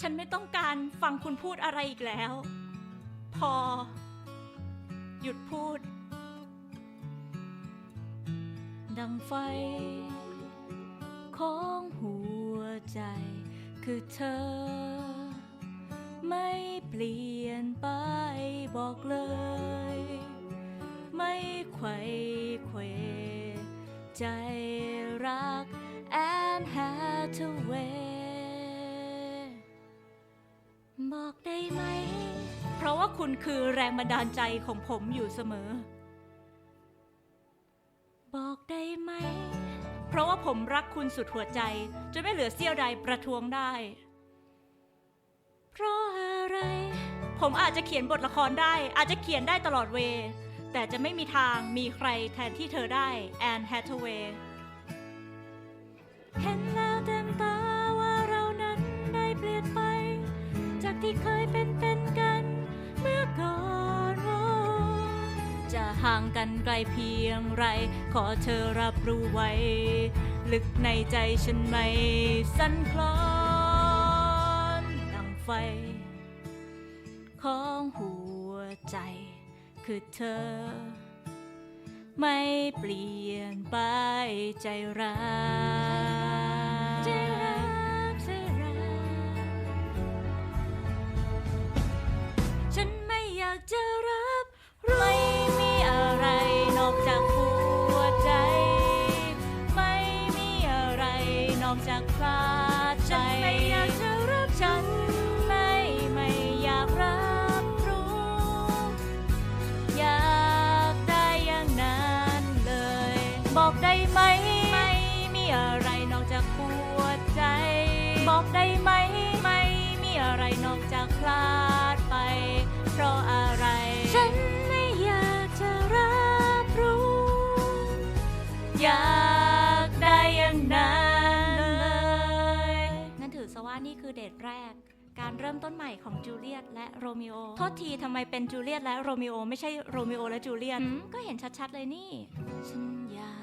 ฉันไม่ต้องการฟังคุณพูดอะไรอีกแล้ว พอ หยุดพูด ดังไฟ ของหัวใจ คือเธอ ไม่เปลี่ยนไปบอกเลย ไม่ไขว่เขวใจรัก and Hathaway บอกได้ไหม เพราะว่าคุณคือแรงบันดาลใจของผมอยู่เสมอ บอกได้ไหม เพราะว่าผมรักคุณสุดหัวใจจนไม่เหลือเสี้ยวใดประท้วงได้ เพราะอะไร ผมอาจจะเขียนบทละครได้ อาจจะเขียนได้ตลอดเว แต่จะไม่มีทางมีใครแทนที่เธอได้แอนแฮทเวย์ ที่เคยเป็นเป็นกัน เมื่อก่อนจะห่างกันไกลเพียงไร ขอเธอรับรู้ไว้ ลึกในใจฉันไม่สั่นคลอนดังไฟ ของหัวใจ คือเธอ ไม่เปลี่ยนไปใจรักใอกจากคลา นถือซะว่านี่คือเดทแรก การเริ่มต้นใหม่ของจูเลียตและโรมิโอ โทษทีทำไมเป็นจูเลียตและโรมิโอไม่ใช่โรมิโอและจูเลียตหืมก็เห็นชัดๆเลยนี่ ฉันอยาก